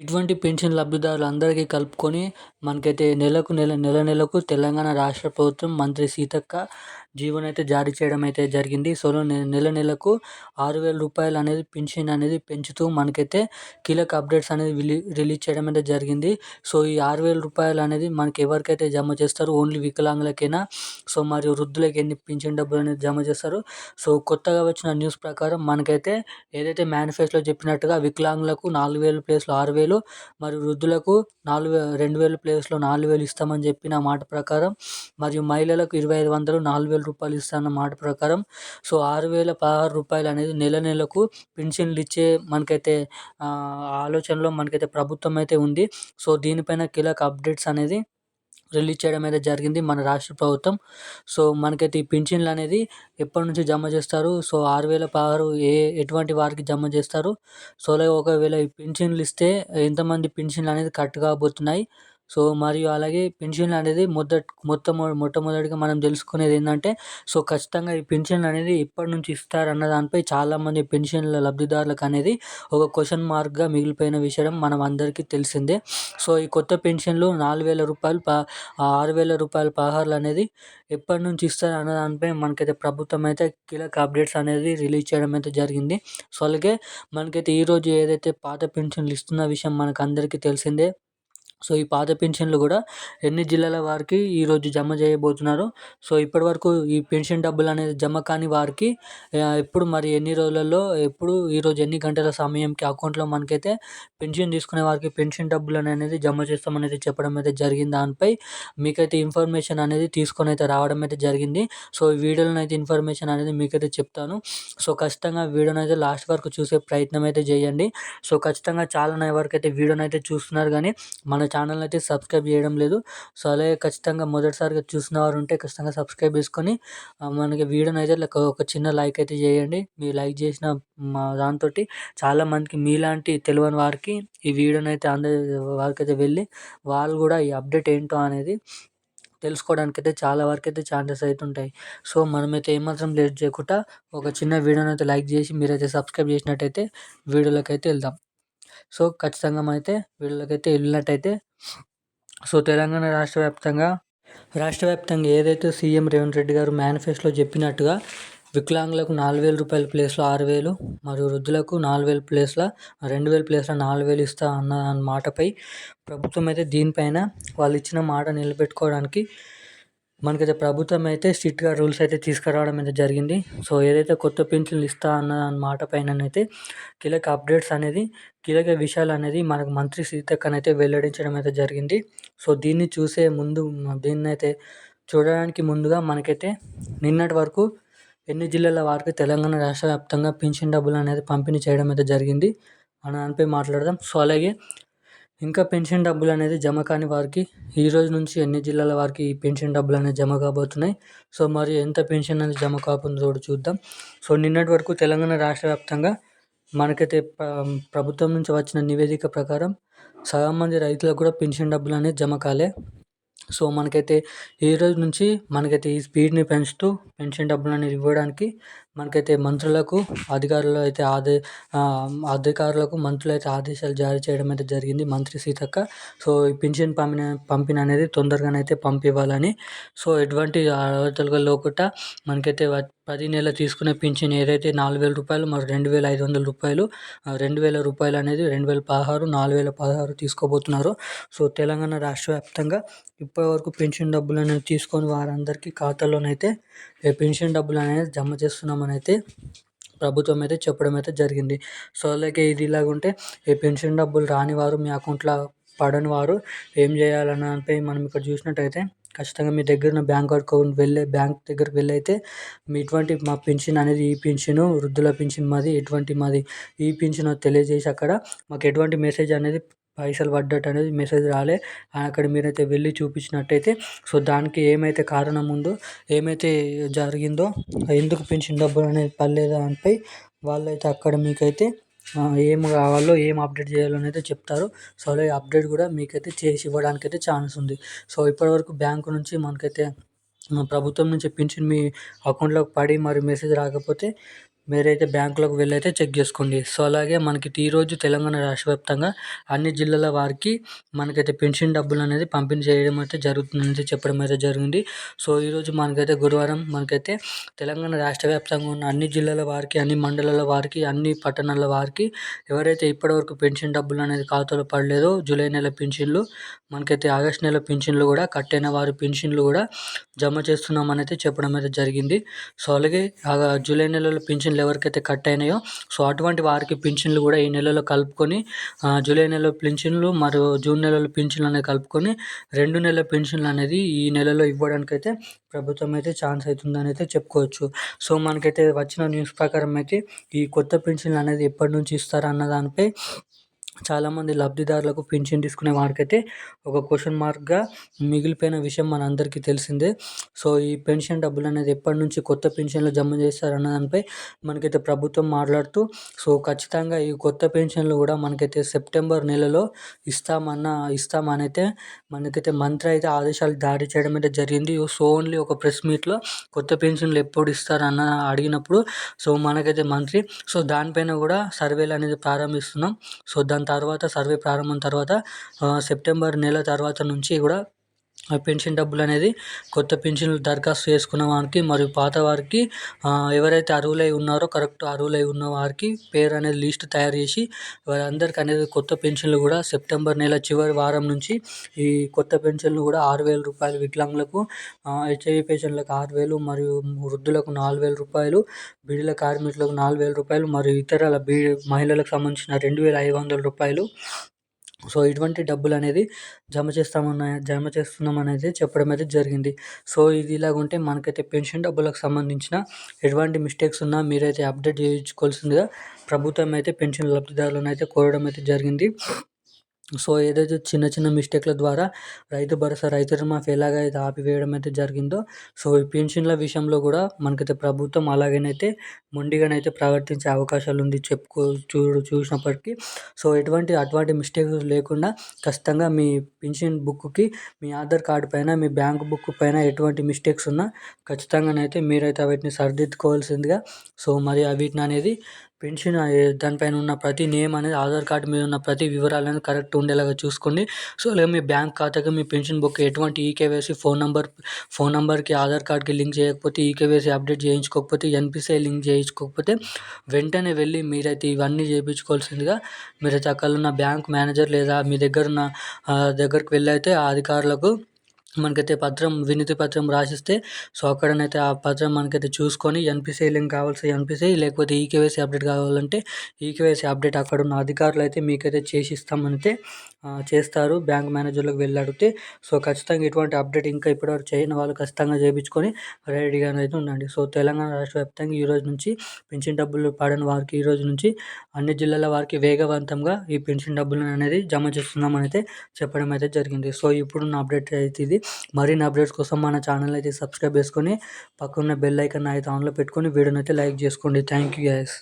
ఇటువంటి పెన్షన్ లబ్ధిదారులు అందరికీ కలుపుకొని మనకైతే నెలకు నెల నెల నెలకు తెలంగాణ రాష్ట్ర ప్రభుత్వం మంత్రి సీతక్క జీవోని అయితే జారీ చేయడం అయితే జరిగింది సో నెల నెలకు ఆరు వేల రూపాయలు అనేది పెన్షన్ అనేది పెంచుతూ మనకైతే కీలక అప్డేట్స్ అనేది రిలీజ్ చేయడం అయితే జరిగింది. సో ఈ ఆరు వేల రూపాయలు అనేది మనకి ఎవరికైతే జమ చేస్తారో ఓన్లీ వికలాంగులకైనా? సో మరియు వృద్ధులకి ఎన్ని పింఛన్ డబ్బులు అనేది జమ చేస్తారు? సో కొత్తగా వచ్చిన న్యూస్ ప్రకారం మనకైతే ఏదైతే మేనిఫెస్టోలో చెప్పినట్టుగా వికలాంగులకు నాలుగు వేల ప్లేస్లో ఆరు వేలు మరియు వృద్ధులకు నాలుగు రెండు వేల ప్లేస్లో నాలుగు వేలు ఇస్తామని చెప్పిన మాట ప్రకారం మరియు మహిళలకు ఇరవై ఐదు వందలు నాలుగు వేలు రూపాయలు ఇస్తాన్న మాట ప్రకారం. సో ఆరు వేల పదహారు రూపాయలు అనేది నెల నెలకు పెన్షన్లు ఇచ్చే మనకైతే ఆలోచనలో మనకైతే ప్రభుత్వం అయితే ఉంది. సో దీనిపైన కీలక అప్డేట్స్ అనేది రిలీజ్ చేయడం అయితే జరిగింది మన రాష్ట్ర ప్రభుత్వం. సో మనకైతే ఈ పింఛన్లు అనేది ఎప్పటి నుంచి జమ చేస్తారు? సో ఆరు వేల పదహారు ఏ ఎటువంటి వారికి జమ చేస్తారు? సో అలాగే ఒకవేళ ఈ పింఛన్లు ఇస్తే ఎంతమంది పింఛన్లు అనేది కట్ కాబోతున్నాయి? సో మరియు అలాగే పెన్షన్లు అనేది మొదట్ మొత్తం మొట్టమొదటిగా మనం తెలుసుకునేది ఏంటంటే సో ఖచ్చితంగా ఈ పెన్షన్లు అనేది ఎప్పటి నుంచి ఇస్తారన్న దానిపై చాలామంది పెన్షన్ల లబ్ధిదారులకు అనేది ఒక క్వశ్చన్ మార్క్గా మిగిలిపోయిన విషయం మనం అందరికీ తెలిసిందే. సో ఈ కొత్త పెన్షన్లు నాలుగు వేల రూపాయలు ప ఆరు వేల రూపాయల పదహారులు అనేది ఎప్పటి నుంచి ఇస్తారు అన్న దానిపై మనకైతే ప్రభుత్వం అయితే కీలక అప్డేట్స్ అనేది రిలీజ్ చేయడం అయితే జరిగింది. సో అలాగే మనకైతే ఈరోజు ఏదైతే పాత పెన్షన్లు ఇస్తున్న విషయం మనకు అందరికీ తెలిసిందే. సో ఈ పాత పెన్షన్లు కూడా ఎన్ని జిల్లాల వారికి ఈరోజు జమ చేయబోతున్నారు? సో ఇప్పటివరకు ఈ పెన్షన్ డబ్బులు అనేది జమ కాని వారికి ఎప్పుడు మరి ఎన్ని రోజులలో ఎప్పుడు ఈరోజు ఎన్ని గంటల సమయంకి అకౌంట్లో మనకైతే పెన్షన్ తీసుకునే వారికి పెన్షన్ డబ్బులు అనేది జమ చేస్తామనేది చెప్పడం అయితే జరిగింది. దానిపై మీకైతే ఇన్ఫర్మేషన్ అనేది తీసుకొని అయితే రావడం అయితే జరిగింది. సో ఈ వీడియోలో అయితే ఇన్ఫర్మేషన్ అనేది మీకైతే చెప్తాను. సో ఖచ్చితంగా వీడియోని అయితే లాస్ట్ వరకు చూసే ప్రయత్నం అయితే చేయండి. సో ఖచ్చితంగా చాలా వరకు అయితే వీడియోని అయితే చూస్తున్నారు కానీ మన ఛానల్ని అయితే సబ్స్క్రైబ్ చేయడం లేదు. సో అలాగే ఖచ్చితంగా మొదటిసారిగా చూసిన వారు ఉంటే ఖచ్చితంగా సబ్స్క్రైబ్ చేసుకొని మనకి వీడియోని అయితే ఒక చిన్న లైక్ అయితే చేయండి. మీరు లైక్ చేసిన మా దాంతో చాలామందికి మీలాంటి తెలియని వారికి ఈ వీడియోని అయితే అందరి వారికి అయితే వెళ్ళి వాళ్ళు కూడా ఈ అప్డేట్ ఏంటో అనేది తెలుసుకోవడానికి అయితే చాలా వరకు అయితే ఛాన్సెస్ అయితే ఉంటాయి. సో మనమైతే ఏమాత్రం లేట్ చేయకుండా ఒక చిన్న వీడియోని అయితే లైక్ చేసి మీరైతే సబ్స్క్రైబ్ చేసినట్టయితే వీడియోలోకి అయితే వెళ్దాం. సో ఖచ్చితంగా అయితే వీళ్ళకైతే వెళ్ళినట్టయితే సో తెలంగాణ రాష్ట్ర వ్యాప్తంగా రాష్ట్ర వ్యాప్తంగా ఏదైతే సీఎం రేవంత్ రెడ్డి గారు మేనిఫెస్టోలో చెప్పినట్టుగా వికలాంగులకు నాలుగు వేల రూపాయల ప్లేస్లో ఆరు వేలు మరియు వృద్ధులకు నాలుగు వేల ప్లేస్లో రెండు వేల ప్లేస్లో నాలుగు వేలు ఇస్తా అన్న మాటపై ప్రభుత్వం అయితే దీనిపైన వాళ్ళు ఇచ్చిన మాట నిలబెట్టుకోవడానికి మనకైతే ప్రభుత్వం అయితే స్ట్రిక్ట్గా రూల్స్ అయితే తీసుకురావడం అయితే జరిగింది. సో ఏదైతే కొత్త పెన్షన్లు ఇస్తా అన్న మాట పైన అయితే కీలక అప్డేట్స్ అనేది కీలక విషయాలు అనేది మనకు మంత్రి సీతక్కనైతే వెల్లడించడం అయితే జరిగింది. సో దీన్ని చూసే ముందు దీన్ని అయితే చూడడానికి ముందుగా మనకైతే నిన్నటి వరకు ఎన్ని జిల్లాల వారికి తెలంగాణ రాష్ట్ర వ్యాప్తంగా పెన్షన్ డబ్బులు అనేది పంపిణీ చేయడం అయితే జరిగింది. అని దానిపై మాట్లాడదాం. సో అలాగే ఇంకా పెన్షన్ డబ్బులు అనేది జమ కాని వారికి ఈ రోజు నుంచి ఎన్ని జిల్లాల వారికి ఈ పెన్షన్ డబ్బులు అనేది జమ కాబోతున్నాయి. సో మరి ఎంత పెన్షన్ అనేది జమ కాబోతుందో చూద్దాం. సో నిన్నటి వరకు తెలంగాణ రాష్ట్ర వ్యాప్తంగా మనకైతే ప్రభుత్వం నుంచి వచ్చిన నివేదిక ప్రకారం సగం మంది రైతులకు కూడా పెన్షన్ డబ్బులు అనేది జమ కాలే. సో మనకైతే ఈ రోజు నుంచి మనకైతే ఈ స్పీడ్ని పెంచుతూ పెన్షన్ డబ్బులు అనేది ఇవ్వడానికి మనకైతే మంత్రులకు అధికారులు అయితే ఆదే అధికారులకు మంత్రులు అయితే ఆదేశాలు జారీ చేయడం అయితే జరిగింది మంత్రి సీతక్క. సో ఈ పెన్షన్ పంపిన పంపిణీ అనేది తొందరగానైతే పంపివ్వాలని. సో ఎటువంటి అడతలుగా లోకుండా మనకైతే ప్రతి నెల తీసుకునే పింఛన్ ఏదైతే నాలుగు వేల రూపాయలు మరి రెండు వేల ఐదు వందల రూపాయలు రెండు వేల రూపాయలు అనేది రెండు వేల పదహారు నాలుగు వేల పదహారు తీసుకోబోతున్నారు. సో తెలంగాణ రాష్ట్ర వ్యాప్తంగా ఇప్పటివరకు పెన్షన్ డబ్బులు అనేది తీసుకొని వారందరికీ ఖాతాలోనైతే పెన్షన్ డబ్బులు అనేది జమ చేస్తున్నామని అయితే ప్రభుత్వం అయితే చెప్పడం అయితే జరిగింది. సో అలాగే ఇది ఇలాగుంటే ఈ పెన్షన్ డబ్బులు రాని వారు మీ అకౌంట్లో పడని వారు ఏం చేయాలని మనం ఇక్కడ చూసినట్టయితే ఖచ్చితంగా మీ దగ్గర ఉన్న బ్యాంక్ అకౌంట్ వెళ్ళే బ్యాంక్ దగ్గరికి వెళ్ళి అయితే మీ ఇటువంటి మా పెన్షన్ అనేది ఈ పెన్షన్ వృద్ధుల పెన్షన్ మాది ఎటువంటి మాది ఈ పెన్షన్ తెలియజేసి అక్కడ మాకు ఎటువంటి మెసేజ్ అనేది పైసలు పడ్డట్టు అనేది మెసేజ్ రాలే. అక్కడ మీరైతే వెళ్ళి చూపించినట్టయితే సో దానికి ఏమైతే కారణం ఉందో ఏమైతే జరిగిందో ఎందుకు పెన్షన్ డబ్బులు అనేది పడలేదు అనిపై వాళ్ళైతే అక్కడ మీకైతే ఏం కావాలో ఏం అప్డేట్ చేయాలో అయితే చెప్తారు. సో అలాగే అప్డేట్ కూడా మీకైతే చేసి ఇవ్వడానికి అయితే ఛాన్స్ ఉంది. సో ఇప్పటివరకు బ్యాంకు నుంచి మనకైతే ప్రభుత్వం నుంచి పెన్షన్ మీ అకౌంట్లోకి పడి మరి మెసేజ్ రాకపోతే మీరైతే బ్యాంకులకు వెళ్ళి అయితే చెక్ చేసుకోండి. సో అలాగే మనకి ఈరోజు తెలంగాణ రాష్ట్ర వ్యాప్తంగా అన్ని జిల్లాల వారికి మనకైతే పెన్షన్ డబ్బులు అనేది పంపిణీ చేయడం అయితే జరుగుతుందని చెప్పడం అయితే జరిగింది. సో ఈరోజు మనకైతే గురువారం మనకైతే తెలంగాణ రాష్ట్ర వ్యాప్తంగా ఉన్న అన్ని జిల్లాల వారికి అన్ని మండలాల వారికి అన్ని పట్టణాల వారికి ఎవరైతే ఇప్పటివరకు పెన్షన్ డబ్బులు అనేది ఖాతాలో పడలేదో జూలై నెల పెన్షన్లు మనకైతే ఆగస్ట్ నెల పెన్షన్లు కూడా కట్ అయిన వారి పెన్షన్లు కూడా జమ చేస్తున్నామని అయితే చెప్పడం అయితే జరిగింది. సో అలాగే జూలై నెలలో పెన్షన్ పెన్షన్లు ఎవరికైతే కట్ అయినాయో సో అటువంటి వారికి పింఛన్లు కూడా ఈ నెలలో కలుపుకొని జూలై నెలలో పింఛన్లు మరియు జూన్ నెలలో పింఛన్లు అనేది కలుపుకొని రెండు నెలల పెన్షన్లు అనేది ఈ నెలలో ఇవ్వడానికి అయితే ప్రభుత్వం అయితే ఛాన్స్ అవుతుందని అయితే చెప్పుకోవచ్చు. సో మనకైతే వచ్చిన న్యూస్ ప్రకారం అయితే ఈ కొత్త పెన్షన్లు అనేది ఎప్పటి నుంచి ఇస్తారన్న దానిపై చాలామంది లబ్ధిదారులకు పింఛన్ తీసుకునే వారికైతే ఒక క్వశ్చన్ మార్క్గా మిగిలిపోయిన విషయం మన అందరికీ తెలిసిందే. సో ఈ పెన్షన్ డబ్బులు అనేది ఎప్పటి నుంచి కొత్త పెన్షన్లు జమ చేస్తారన్న దానిపై మనకైతే ప్రభుత్వం మాట్లాడుతూ సో ఖచ్చితంగా ఈ కొత్త పెన్షన్లు కూడా మనకైతే సెప్టెంబర్ నెలలో ఇస్తామన్న ఇస్తామనైతే మనకైతే మంత్రి అయితే ఆదేశాలు దాడి చేయడం అయితే జరిగింది. సో ఓన్లీ ఒక ప్రెస్ మీట్లో కొత్త పెన్షన్లు ఎప్పుడు ఇస్తారన్న అడిగినప్పుడు సో మనకైతే మంత్రి సో దానిపైన కూడా సర్వేలు అనేది ప్రారంభిస్తున్నాం. సో దాని తర్వాత సర్వే ప్రారంభం తర్వాత సెప్టెంబర్ నెల తర్వాత నుంచి కూడా ఆ పెన్షన్ డబ్బులు అనేది కొత్త పెన్షన్లు దరఖాస్తు చేసుకున్న వారికి మరియు పాత వారికి ఎవరైతే అర్హులై ఉన్నారో కరెక్ట్ అర్హులై ఉన్న వారికి పేరు అనేది లిస్ట్ తయారు చేసి వారందరికీ అనేది కొత్త పెన్షన్లు కూడా సెప్టెంబర్ నెల చివరి వారం నుంచి ఈ కొత్త పెన్షన్లు కూడా ఆరు వేల రూపాయలు వికలాంగులకు హెచ్ఐవి పేషెంట్లకు ఆరు వేలు మరియు వృద్ధులకు నాలుగు వేల రూపాయలు బిడిల కార్మికులకు నాలుగు వేల రూపాయలు మరియు ఇతర బీ మహిళలకు సంబంధించిన రెండు వేల ఐదు వందల రూపాయలు సో ఇటువంటి డబ్బులు అనేది జమ చేస్తామన్న జమ చేస్తున్నాం అనేది చెప్పడం అయితే జరిగింది. సో ఇది ఇలాగుంటే మనకైతే పెన్షన్ డబ్బులకు సంబంధించిన ఎటువంటి మిస్టేక్స్ ఉన్నా మీరైతే అప్డేట్ చేయించుకోవాల్సిందిగా ప్రభుత్వం అయితే పెన్షన్ లబ్ధిదారులను అయితే కోరడం అయితే జరిగింది. సో ఏదైతే చిన్న చిన్న మిస్టేక్ల ద్వారా రైతు భరోసా రైతు రుణమాఫీ ఎలాగైతే ఆపివేయడం అయితే జరిగిందో సో ఈ పెన్షన్ల విషయంలో కూడా మనకైతే ప్రభుత్వం అలాగనైతే మొండిగానైతే ప్రవర్తించే అవకాశాలు ఉంది చెప్పుకో చూడు చూసినప్పటికీ. సో ఎటువంటి అటువంటి మిస్టేక్స్ లేకుండా ఖచ్చితంగా మీ పెన్షన్ బుక్కి మీ ఆధార్ కార్డు పైన మీ బ్యాంక్ బుక్ పైన ఎటువంటి మిస్టేక్స్ ఉన్నా ఖచ్చితంగానైతే మీరైతే వాటిని సరిదిద్దుకోవాల్సిందిగా సో మరి వీటిని అనేది పెన్షన్ దానిపైన ఉన్న ప్రతి నేమ్ అనేది ఆధార్ కార్డు మీద ఉన్న ప్రతి వివరాలు అనేది కరెక్ట్ ఉండేలాగా చూసుకోండి. సో అలాగే మీ బ్యాంక్ ఖాతాకి మీ పెన్షన్ బుక్ ఎటువంటి ఈకేవైసీ ఫోన్ నెంబర్ ఫోన్ నెంబర్కి ఆధార్ కార్డ్కి లింక్ చేయకపోతే ఈకేవైసీ అప్డేట్ చేయించుకోకపోతే ఎన్పిసిఐ లింక్ చేయించుకోకపోతే వెంటనే వెళ్ళి మీరైతే ఇవన్నీ చేయించుకోవాల్సిందిగా మీరైతే అక్కడ ఉన్న బ్యాంక్ మేనేజర్ లేదా మీ దగ్గర ఉన్న దగ్గరికి వెళ్ళి అయితే ఆ అధికారులకు మనకైతే పత్రం వినతి పత్రం రాసిస్తే సో అక్కడనైతే ఆ పత్రం మనకైతే చూసుకొని ఎన్పిసిఐ లింక్ కావాల్సి ఎన్పిసిఐ లేకపోతే ఈకేవైసీ అప్డేట్ కావాలంటే ఈకేవైసీ అప్డేట్ అక్కడ ఉన్న అధికారులు అయితే మీకైతే చేసి ఇస్తామంటే చేస్తారు. బ్యాంక్ మేనేజర్లకు వెళ్ళి అడిగితే సో ఖచ్చితంగా ఇటువంటి అప్డేట్ ఇంకా ఇప్పటివరకు చేయని వాళ్ళు ఖచ్చితంగా చేయించుకొని రెడీగా అయితే ఉండండి. సో తెలంగాణ రాష్ట్ర వ్యాప్తంగా ఈ రోజు నుంచి పెన్షన్ డబ్బులు పడని వారికి ఈ రోజు నుంచి అన్ని జిల్లాల వారికి వేగవంతంగా ఈ పెన్షన్ డబ్బులను అనేది జమ చేస్తున్నామని అయితే చెప్పడం అయితే జరిగింది. సో ఇప్పుడున్న అప్డేట్ అయితే ఇది. మరిన్ని అప్డేట్స్ కోసం మన ఛానల్ అయితే సబ్స్క్రైబ్ చేసుకొని పక్కన బెల్ ఐకాన్ అయితే ఆన్లో పెట్టుకొని వీడియోని అయితే లైక్ చేసుకోండి. Thank you guys